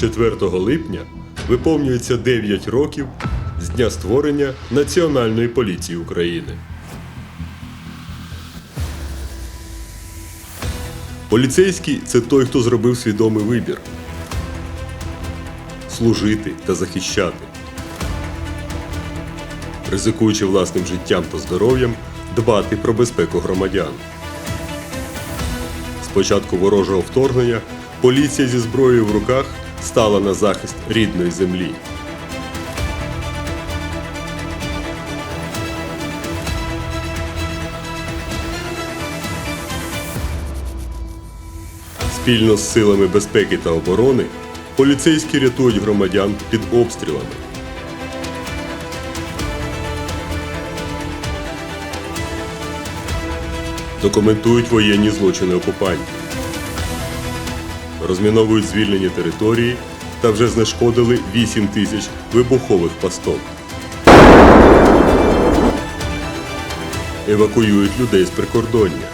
4 липня виповнюється 9 років з дня створення Національної поліції України. Поліцейський це той, хто зробив свідомий вибір служити та захищати. Ризикуючи власним життям та здоров'ям, дбати про безпеку громадян. З початку ворожого вторгнення поліція зі зброєю в руках стала на захист рідної землі. Спільно з силами безпеки та оборони поліцейські рятують громадян під обстрілами. Документують воєнні злочини окупантів. Розміновують звільнені території та вже знешкодили 8 тисяч вибухових пасток. Евакуюють людей з прикордоння.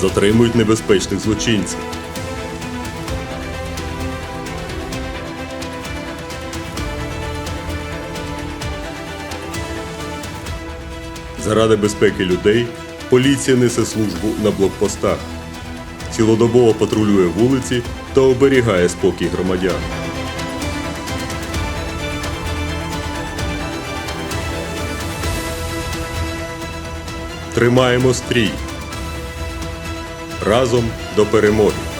Затримують небезпечних злочинців. Заради безпеки людей поліція несе службу на блокпостах, цілодобово патрулює вулиці та оберігає спокій громадян. Тримаємо стрій. Разом до перемоги.